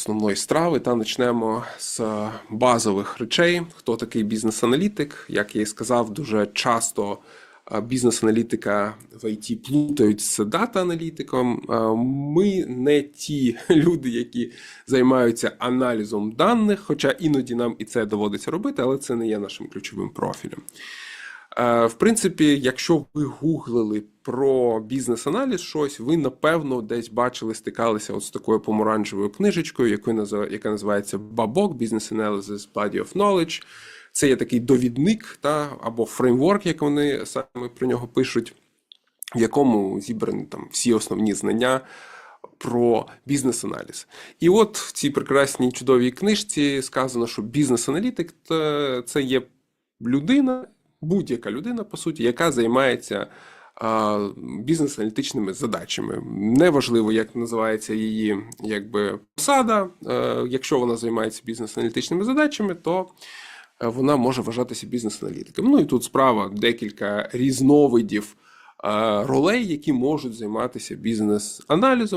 основної страви та почнемо з базових речей. Хто такий бізнес-аналітик? Як я і сказав, дуже часто е, бізнес-аналітика в IT плутають з дата-аналітиком. Е, Ми не ті люди, які займаються аналізом даних, хоча іноді нам і це доводиться робити, але це не є нашим ключовим профілем. Е, В принципі, якщо ви гуглили про бізнес-аналіз щось, ви напевно десь бачили, стикалися от з такою помаранчевою книжечкою, яка називається Бабок Business Analysis Body of Knowledge. Це є такий довідник та, або фреймворк, як вони саме про нього пишуть, в якому зібрані там всі основні знання про бізнес-аналіз. І от в цій прекрасній чудовій книжці сказано, що бізнес-аналітик це є людина, будь-яка людина, по суті, яка займається бізнес-аналітичними задачами. Неважливо, як називається її якби посада. Е, Якщо вона займається бізнес-аналітичними задачами, то е, вона може вважатися бізнес-аналітиком. Ну і тут справа декілька різновидів е, ролей, які можуть займатися бізнес-аналізом.